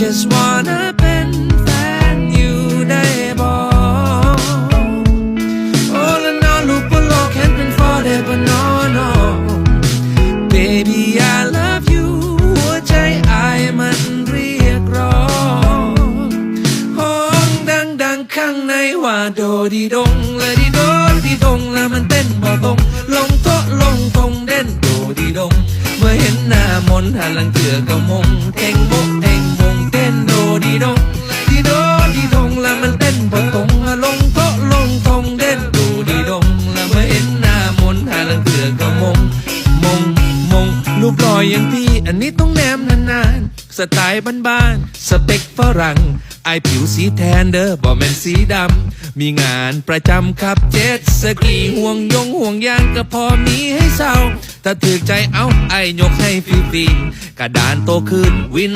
just wanna เป็นแฟนอยู่ได้บอกโอ้และนอนลูกบนโลกเห็นเป็น forever no no baby I love you หัวใจไอายมันเรียกร้องห้องดังดังๆข้างในว่าโดดีดงและดีโดดีดงแล้วมันเต้นบ่ตรงลงโต๊ะลงทงเด่นโดดีดงเมื่อเห็นหน้ามนหันหลังเถื่อก็มงเท่งโมกเท่งมงเปล่ออย่างพี่ อันนี้ต้องแนมนานๆ สไตล์บ้านๆ สเปคฝรั่ง ไอายผิวสีแทนเดอร์บอแมนสีดำ มีงานประจำขับเจ็ดสกีห่วงยงห่วงยางก็พอมีให้เศร้า ถ้าถือใจเอาไอยกให้ฟรีๆกระดานโตขึ้นวิน